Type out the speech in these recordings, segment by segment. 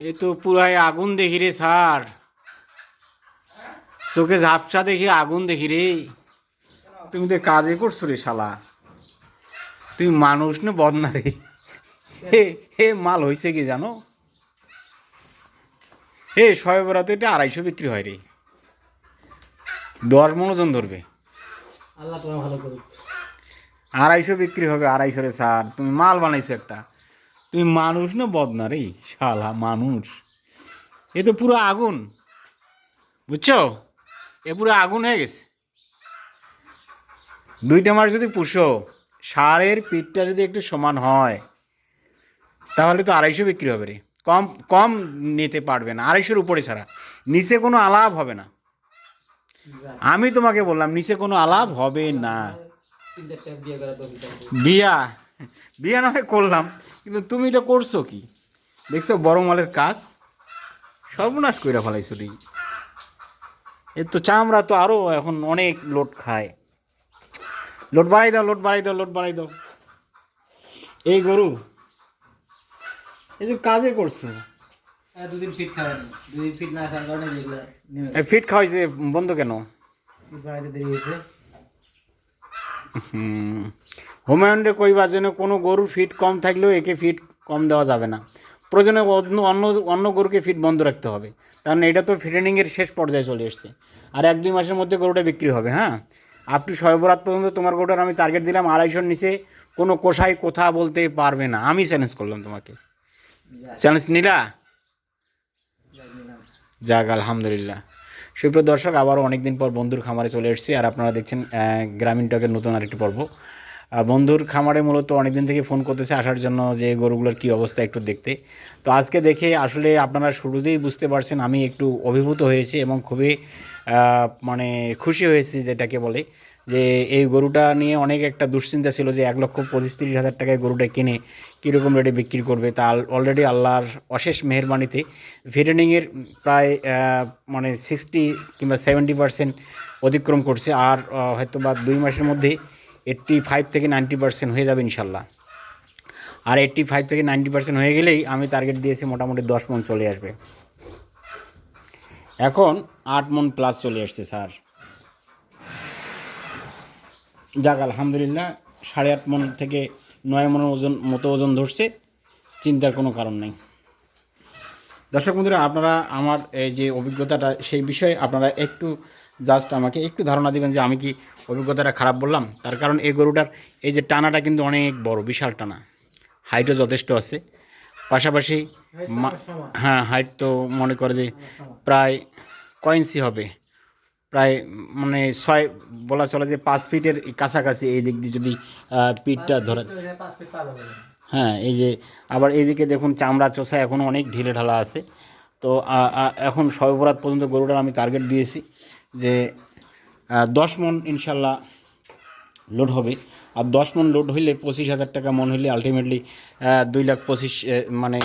এ তো পুরাই আগুন দেখি রে স্যার। চোখে ঝাপসা দেখি আগুন দেখি রে। তুমি তো কাজে করছ রে শালা। তুমি মানুষ না বদনা রে হে হে মাল হয়েছে কি জানো? হে শয়ে বরা তো এটা আড়াইশো বিক্রি হয় রে। দশ মনোজন ধরবে। আল্লাহ তোমার ভালো করুক। আড়াইশো বিক্রি হবে আড়াইশো রে স্যার। তুমি মাল বানাইছো একটা। তুমি মানুষ না বদনা রে? শালা মানুষ। এ তো পুরো আগুন। বুঝছ? এ পুরো আগুন হয়ে গেছে। দুইটা মাস যদি পুষো সারের পিঠটা যদি একটু সমান হয় তাহলে তো আড়াইশো বিক্রি হবে রে। কম কম নিতে পারবে না। আড়াইশোর উপরে ছাড়া। নিচে কোনো আলাপ হবে না। আমি তোমাকে বললাম নিচে কোনো আলাপ হবে না। বিয়ে। বিয়া না হয় করলাম। কিন্তু তুমি এটা করছ কি? দেখছ বড় মালের কাজ সর্বনাশ কইরা ফেলাইছো রে। এর তো চামড়া তো আরও এখন অনেক লোড খায়। লোড বাড়াই দাও লোড বাড়াই দাও লোড বাড়াই দাও। এই গরু এই যে কাজে করছ। হ্যাঁ দুদিন ফিট খাওয়ানি দুদিন ফিট না খাওয়ার কারণে ফিট খাওয়াইছে বন্ধ কেন? ফিট বানাইতে দেরি হয়েছে। হুম। হোমায়ুন্ডে কইবার জন্য কোনো গরুর ফিট কম থাকলেও একে ফিট কম দেওয়া যাবে না। প্রয়োজনে অন্য অন্য অন্য গরুকে ফিট বন্ধ রাখতে হবে। কারণ এটা তো ফিটেনিংয়ের শেষ পর্যায়ে চলে এসছে। আর এক দুই মাসের মধ্যে গরুটা বিক্রি হবে হ্যাঁ? আপ টু সয়বরাত পর্যন্ত তোমার গরুটার আমি টার্গেট দিলাম আড়াইশোর নিচে কোনো কোষাই কথা বলতে পারবে না। আমি চ্যালেঞ্জ করলাম তোমাকে। চ্যালেঞ্জ নিলা। যাক আলহামদুলিল্লাহ। সুপ্রিয় দর্শক, আবারও অনেকদিন পর বন্ধুর খামারে চলে এসেছি আর আপনারা দেখছেন গ্রামীণ টকের নতুন আরেকটি পর্ব। বন্ধুর খামারে মূলত অনেকদিন থেকে ফোন করতেছে আসার জন্য যে গরুগুলোর কি অবস্থা একটু দেখতে। তো আজকে দেখে আসলে আপনারা শুরুতেই বুঝতে পারছেন আমি একটু অভিভূত হয়েছি এবং খুবই মানে খুশি হয়েছি যেটাকে বলে। যে এই গরুটা নিয়ে অনেক একটা দুশ্চিন্তা ছিল যে এক লক্ষ পঁচিশ তিরিশ হাজার টাকায় গরুটা কিনে কীরকম রেটে বিক্রি করবে। তা অলরেডি আল্লাহর অশেষ মেহরবানিতে ভেটেনিংয়ের প্রায় মানে সিক্সটি কিংবা সেভেন্টি পার্সেন্ট অতিক্রম করছে আর হয়তো বা দুই মাসের মধ্যে এইট্টি ফাইভ থেকে নাইনটি পার্সেন্ট হয়ে যাবে ইনশাল্লাহ। আর এইট্টি ফাইভ থেকে নাইনটি পার্সেন্ট হয়ে গেলেই আমি টার্গেট দিয়েছি মোটামুটি দশ মন চলে আসবে। এখন আট মন প্লাস চলে আসছে, স্যার। যাক আলহামদুলিল্লাহ সাড়ে আট মন থেকে নয় মনের ওজন মতো ওজন ধরছে চিন্তার কোনো কারণ নেই। দর্শক বন্ধুরা আপনারা আমার এই যে অভিজ্ঞতাটা সেই বিষয়ে আপনারা একটু জাস্ট আমাকে একটু ধারণা দিবেন যে আমি কি অভিজ্ঞতাটা খারাপ বললাম। তার কারণ এই গরুটার এই যে টানাটা কিন্তু অনেক বড় বিশাল টানা। হাইটও যথেষ্ট আছে। পাশাপাশি হ্যাঁ হাইট তো মনে করে যে প্রায় কয় ইঞ্চি হবে। প্রায় মানে ছয় বলা চলে যে পাঁচ ফিটের কাছাকাছি এই দিক দিয়ে যদি পিঠটা ধরা। হ্যাঁ এই যে আবার এইদিকে দেখুন চামড়া চোষা এখনও অনেক ঢিলে ঢালা আছে। তো এখন সর্বরাত পর্যন্ত গরুটার আমি টার্গেট দিয়েছি যে দশ মন ইনশাল্লাহ লোড হবে। আর দশ মন লোড হইলে পঁচিশ হাজার টাকা মন হইলে আলটিমেটলি দুই লাখ পঁচিশ মানে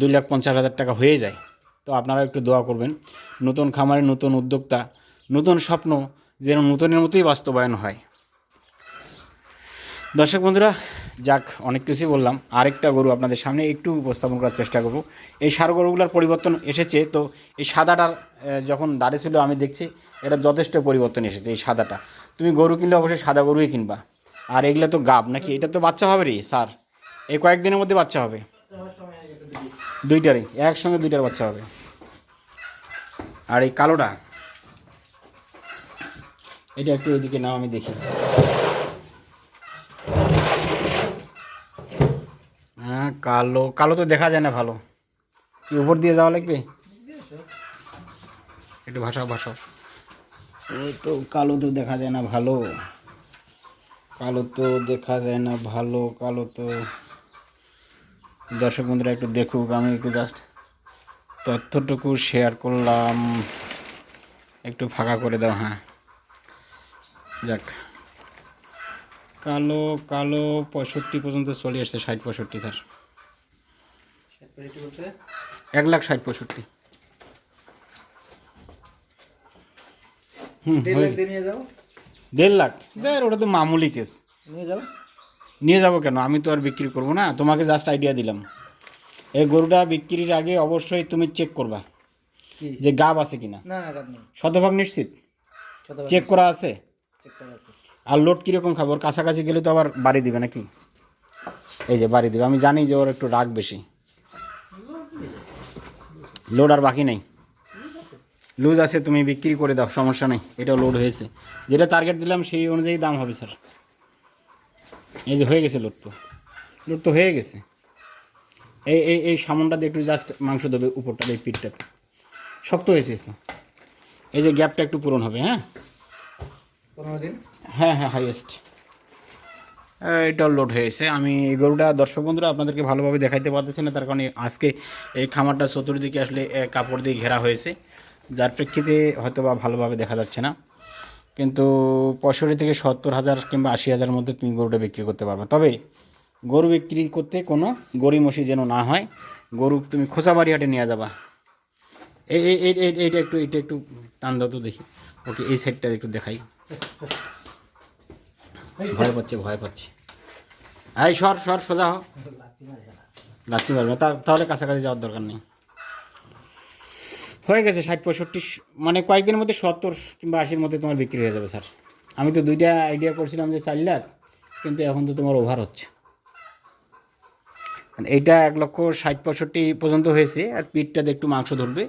দুই লাখ পঞ্চাশ হাজার টাকা হয়ে যায়। তো আপনারা একটু দোয়া করবেন। নতুন খামারে নতুন উদ্যোক্তা নতুন স্বপ্ন যেন নতুনের মতোই বাস্তবায়ন হয়। দর্শক বন্ধুরা, যাক, অনেক কিছুই বললাম। আরেকটা গরু আপনাদের সামনে একটু উপস্থাপন করার চেষ্টা করব। এই সার গরুগুলোর পরিবর্তন এসেছে, তো এই সাদাটার যখন দাঁড়িয়ে ছিল, আমি দেখছি এটা যথেষ্ট পরিবর্তন এসেছে এই সাদাটা। তুমি গরু কিনলে অবশ্যই সাদা গরুই কিনবা। আর এগুলো তো গাব নাকি? এটা তো বাচ্চা হবে রে স্যার এই কয়েকদিনের মধ্যে বাচ্চা হবে। দুইটারই, একসঙ্গে দুইটার বাচ্চা হবে। আর এই কালোটা? এটা একটু এদিকে নাও, আমি দেখি। হ্যাঁ কালো। কালো তো দেখা যায় না ভালো। কি, উপর দিয়ে যাওয়া লাগবে? একটু ভাষাও এই তো কালো তো দেখা যায় না ভালো। কালো তো দেখা যায় না ভালো। কালো তো দর্শক বন্ধুরা, একটু দেখুক। আমি একটু জাস্ট তথ্যটুকু শেয়ার করলাম। একটু ফাঁকা করে দাও হ্যাঁ। যাক। কালো কালো পঁয়ষট্টি পর্যন্ত চলে আসছে ষাট পঁয়ষট্টি স্যার। এক লাখ ষাট পঁয়ষট্টি। হুম দেড় লাখ দেড় ওটা তো মামুলি কেস। নিয়ে যাও। নিয়ে যাব কেন? আমি তো আর বিক্রি করব না। তোমাকে জাস্ট আইডিয়া দিলাম। এই গরুটা বিক্রির আগে অবশ্যই তুমি চেক করবা যে গাব আছে কিনা। শতভাগ নিশ্চিত? চেক করা আছে? আর লোড কীরকম খাব? ওর কাছাকাছি গেলে তো আবার বাড়ি দিবে নাকি? এই যে বাড়ি দিবে। আমি জানি যে ওর একটু রাগ বেশি। লোড আর বাকি নেই। লুজ আছে, তুমি বিক্রি করে দাও, সমস্যা নেই। এটাও লোড হয়েছে। যেটা টার্গেট দিলাম, সেই অনুযায়ী দাম হবে স্যার এই যে হয়ে গেছে লোড তো। লোড তো হয়ে গেছে। এই এই এই সামনটা দিয়ে একটু জাস্ট মাংস দেবে, উপরটা এই পিঠটা। শক্ত হয়েছে তো। এই যে গ্যাপটা একটু পূরণ হবে হ্যাঁ? হ্যাঁ হ্যাঁ হাইয়েস্ট এটাও লোড হয়েছে আমি এই গরুটা, দর্শক বন্ধুরা, আপনাদেরকে ভালোভাবে দেখাইতে পারতেছি না, তার কারণে আজকে এই খামারটা চতুর্দিকে আসলে কাপড় দিয়ে ঘেরা হয়েছে। যার প্রেক্ষিতে হয়তো বা ভালোভাবে দেখা যাচ্ছে না। কিন্তু পঁয়ষট্টি থেকে সত্তর হাজার কিংবা আশি হাজারের মধ্যে তুমি গরুটা বিক্রি করতে পারবে। তবে গরু বিক্রি করতে কোনো গরিমসি যেন না হয়, গরু তুমি খোঁচাবাড়ি হাটে নিয়ে যাবা। এই এই, এই- এই- এইটা একটু এইটা একটু টান দাও তো দেখি। ওকে, এই সাইডটা একটু দেখাই। ভয় পাচ্ছে ভয় পাচ্ছে। এই, সর সর, সোজা হ। লাথি মারবে। না তাহলে কাছাকাছি যাওয়ার দরকার নেই। হয়ে গেছে ষাট পঁয়ষট্টি মানে কয়েকদিনের মধ্যে সত্তর কিংবা আশির মধ্যে তোমার বিক্রি হয়ে যাবে, স্যার। আমি তো দুইটা আইডিয়া করছিলাম যে চার লাখ, কিন্তু এখন তো তোমার ওভার হচ্ছে। মানে এইটা এক লক্ষ ষাট পঁয়ষট্টি পর্যন্ত হয়েছে, আর পিঠটাতে একটু মাংস ধরবে।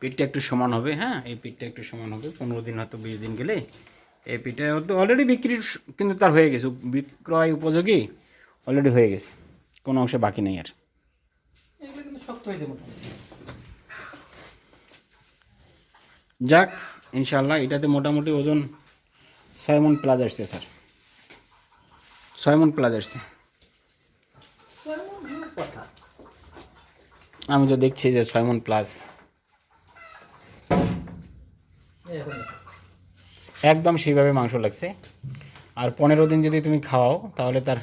পিঠটা একটু সমান হবে হ্যাঁ? এই পিঠটা একটু সমান হবে। পনেরো দিন হয়তো বিশ দিন গেলে এই পিঠটা তো অলরেডি বিক্রির স- কিন্তু তার হয়ে গেছে। বিক্রয় উপযোগী অলরেডি হয়ে গেছে। কোনো অংশে বাকি নেই আর। যাক ইনশাল্লাহ এটাতে মোটামুটি ওজন ছয় মন প্লাস আসছে স্যার ছয় মন প্লাস আসছে আমি তো দেখছি যে ছয় মন প্লাস। একদম সেইভাবে মাংস লাগছে। আর পনেরো দিন যদি তুমি খাওয়াও তাহলে তার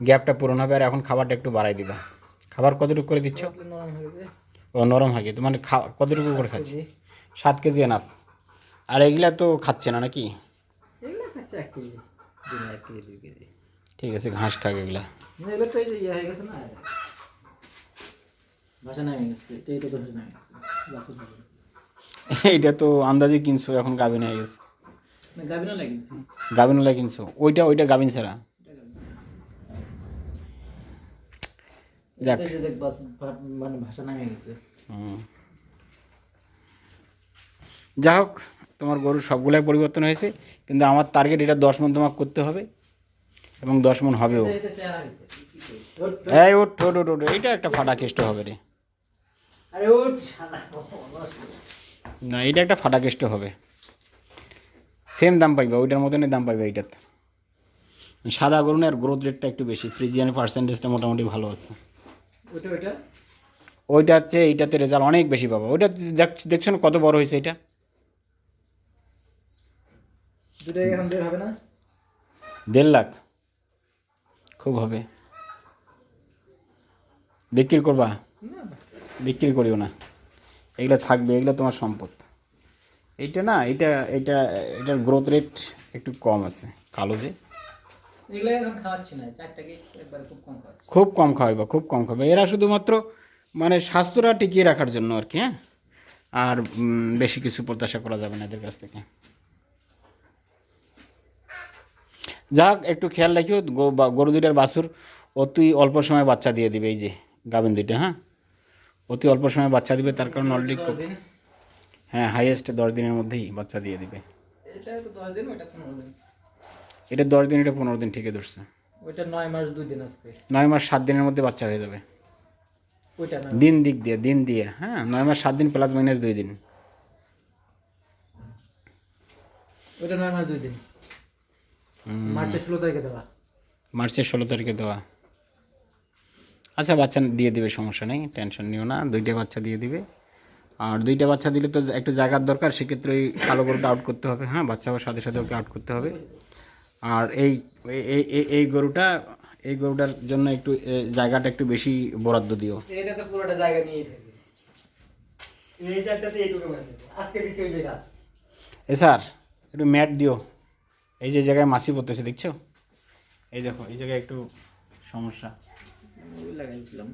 গ্যাপটা পূরণ হবে। আর এখন খাবারটা একটু বাড়াই দিবা। খাবার কতটুকু করে দিচ্ছ? হয়ে গেছে। ও নরম হয় তো মানে খা কতটুকু করে খাচ্ছি? সাত কেজি এনাফ আর এগুলা তো খাচ্ছে না নাকি? ঠিক আছে ঘাস খাবে এগুলা। গেছে গেছে। গেছে। এইটা তো আন্দাজে কিনছো এখন গাভিন হয়ে গেছে। না গাবিনা লাগিয়েছি কিনছো ওইটা ওইটা গাভিন ছাড়া। যাক। এটা মানে ভাষা নামে গেছে। হুম। যা হোক তোমার গরুর সবগুলাই পরিবর্তন হয়েছে কিন্তু আমার টার্গেট এটা দশ মন তোমাকে করতে হবে এবং দশ মন হবেও। এটা। ওট ওট ওট ওট এইটা একটা ফাটা কেষ্ট হবে রে। না এটা একটা ফাটা কেষ্ট হবে। সেম দাম পাইবা ওইটার মতনই দাম পাইবা এইটার। সাদা গরুনের গ্রোথ রেটটা একটু বেশি ফ্রিজিয়ানের পার্সেন্টেজটা মোটামুটি ভালো আছে। ওটা ওটা ওইটা হচ্ছে এইটাতে রেজাল্ট অনেক বেশি পাবো। ওইটা দেখ- দেখছ না কত বড় হয়েছে এটা? দুটো এখন বের হবে না? দেড় লাখ। খুব হবে। বিক্রি করবা? বিক্রি করিও না। এগুলো থাকবে এগুলো তোমার সম্পদ। এইটা না এটা এটা এটার গ্রোথ রেট একটু কম আছে। কালো যে? খুব কম খাওয়াইবা খুব কম খাবে এরা শুধুমাত্র মানে স্বাস্থ্যটা টিকিয়ে রাখার জন্য আর কি হ্যাঁ? আর বেশি কিছু প্রত্যাশা করা যাবে না এদের কাছ থেকে। যাক একটু খেয়াল রাখিও গো- বা- গরু দুইটার বাছুর অতি অল্প সময় বাচ্চা দিয়ে দিবে এই যে গাভিন দুইটা হ্যাঁ? অতি অল্প সময় বাচ্চা দিবে তার কারণ অলরেডি হ্যাঁ হাইয়েস্ট দশ দিনের মধ্যেই বাচ্চা দিয়ে দিবে। এটা তো দশ দিন ওইটা পনেরো দিন। এটা দশ দিন এটা পনেরো দিন ঠিকই ধরছে। ওইটা নয় মাস দুই দিন আসবে নয় মাস সাত দিনের মধ্যে বাচ্চা হয়ে যাবে। ওইটা দিন দিক দিয়ে দিন দিয়ে হ্যাঁ নয় মাস সাত দিন প্লাস মাইনাস দুই দিন। ওইটা নয় মাস দুই দিন। মার্চের ষোলো তারিখে দেওয়া। মার্চের ষোলো তারিখে দেওয়া। আচ্ছা বাচ্চা দিয়ে দিবে সমস্যা নেই টেনশন নিও না। দুইটা বাচ্চা দিয়ে দিবে। আর দুইটা বাচ্চা দিলে তো একটু জায়গার দরকার সেক্ষেত্রে ওই কালো গরুটা আউট করতে হবে। হ্যাঁ বাচ্চা হওয়ার সাথে সাথে ওকে আউট করতে হবে। আর এই এই- গরুটা এই গরুটার জন্য একটু জায়গাটা একটু বেশি বরাদ্দ দিও। এটা তো পুরোটা জায়গা নিয়েই থাকবে এই চারটাতে এইটুকু আজকে দিচ্ছি ওই যে এ স্যার একটু ম্যাট দিও। এই যে জায়গায় মাছি পড়তেছে দেখছ? এই দেখো এই জায়গায় একটু সমস্যা। ওই লাগাইছিলাম।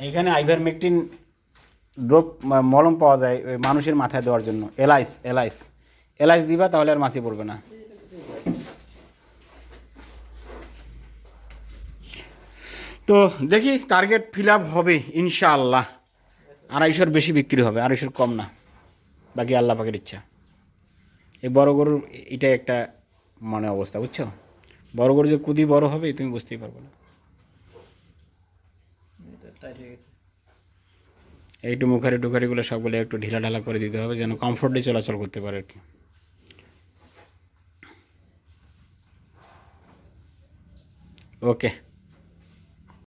এখানে আইভারমেকটিন ড্রপ মলম পাওয়া যায় ওই মানুষের মাথায় দেওয়ার জন্য। এলাইস এলাইস। এলাইস দিবা, তাহলে আর মাছি পড়বে না। তো দেখি টার্গেট ফিল আপ হবে, ইনশাআল্লাহ। আড়াইশোর বেশি বিক্রি হবে আড়াইশোর কম না। বাকি আল্লাহ পাকের ইচ্ছা। এই বড় গরুর এটা একটা মানে অবস্থা, বুঝছ? বড় গরু যে কুদি বড় হবে, তুমি বুঝতেই পারবে না। একটু মুখারি টুখারিগুলো সবগুলো একটু ঢিলা ঢালা করে দিতে হবে যেন কমফোর্টলি চলাচল করতে পারে আর কি। ওকে